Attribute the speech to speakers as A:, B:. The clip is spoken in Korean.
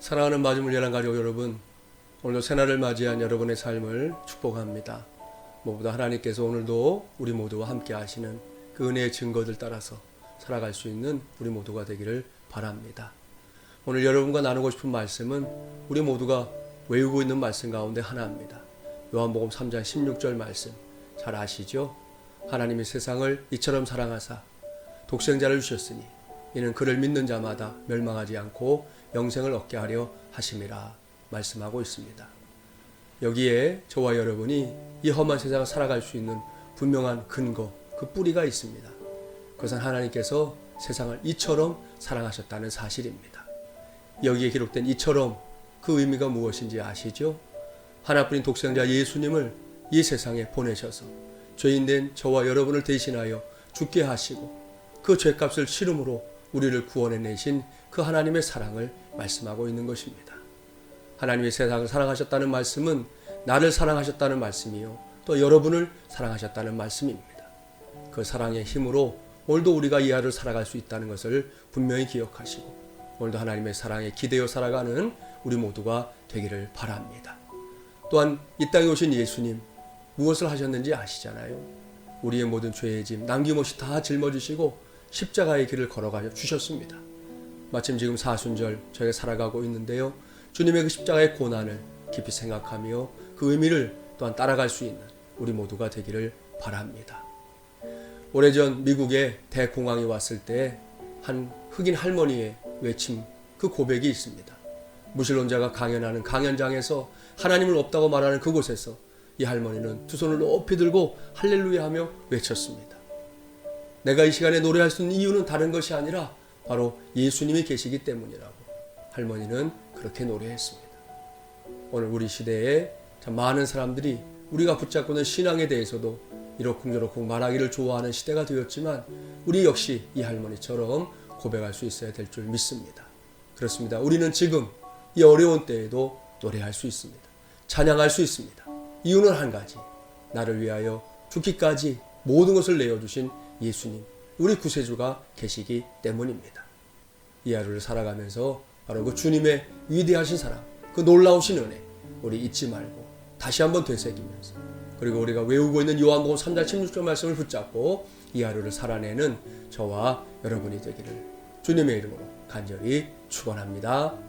A: 사랑하는 마음을 열한 가족 여러분, 오늘도 새날을 맞이한 여러분의 삶을 축복합니다. 무엇보다 하나님께서 오늘도 우리 모두와 함께 하시는 그 은혜의 증거들 따라서 살아갈 수 있는 우리 모두가 되기를 바랍니다. 오늘 여러분과 나누고 싶은 말씀은 우리 모두가 외우고 있는 말씀 가운데 하나입니다. 요한복음 3장 16절 말씀 잘 아시죠? 하나님이 세상을 이처럼 사랑하사 독생자를 주셨으니 이는 그를 믿는 자마다 멸망하지 않고 영생을 얻게 하려 하심이라 말씀하고 있습니다. 여기에 저와 여러분이 이 험한 세상을 살아갈 수 있는 분명한 근거, 그 뿌리가 있습니다. 그것은 하나님께서 세상을 이처럼 사랑하셨다는 사실입니다. 여기에 기록된 이처럼 그 의미가 무엇인지 아시죠? 하나뿐인 독생자 예수님을 이 세상에 보내셔서 죄인 된 저와 여러분을 대신하여 죽게 하시고 그 죄값을 치름으로 우리를 구원해내신 그 하나님의 사랑을 말씀하고 있는 것입니다. 하나님의 세상을 사랑하셨다는 말씀은 나를 사랑하셨다는 말씀이요. 또 여러분을 사랑하셨다는 말씀입니다. 그 사랑의 힘으로 오늘도 우리가 이 하루를 살아갈 수 있다는 것을 분명히 기억하시고 오늘도 하나님의 사랑에 기대어 살아가는 우리 모두가 되기를 바랍니다. 또한 이 땅에 오신 예수님 무엇을 하셨는지 아시잖아요. 우리의 모든 죄의 짐 남김없이 다 짊어지시고 십자가의 길을 걸어가 주셨습니다. 마침 지금 사순절 저희가 살아가고 있는데요. 주님의 그 십자가의 고난을 깊이 생각하며 그 의미를 또한 따라갈 수 있는 우리 모두가 되기를 바랍니다. 오래전 미국에 대공황이 왔을 때 한 흑인 할머니의 외침 그 고백이 있습니다. 무신론자가 강연하는 강연장에서 하나님을 없다고 말하는 그곳에서 이 할머니는 두 손을 높이 들고 할렐루야 하며 외쳤습니다. 내가 이 시간에 노래할 수 있는 이유는 다른 것이 아니라 바로 예수님이 계시기 때문이라고 할머니는 그렇게 노래했습니다. 오늘 우리 시대에 참 많은 사람들이 우리가 붙잡고 있는 신앙에 대해서도 이러쿵저러쿵 말하기를 좋아하는 시대가 되었지만 우리 역시 이 할머니처럼 고백할 수 있어야 될 줄 믿습니다. 그렇습니다. 우리는 지금 이 어려운 때에도 노래할 수 있습니다. 찬양할 수 있습니다. 이유는 한 가지. 나를 위하여 죽기까지 모든 것을 내어주신 예수님, 우리 구세주가 계시기 때문입니다. 이 하루를 살아가면서 바로 그 주님의 위대하신 사랑, 그 놀라우신 은혜, 우리 잊지 말고 다시 한번 되새기면서 그리고 우리가 외우고 있는 요한복음 3장 16절 말씀을 붙잡고 이 하루를 살아내는 저와 여러분이 되기를 주님의 이름으로 간절히 축원합니다.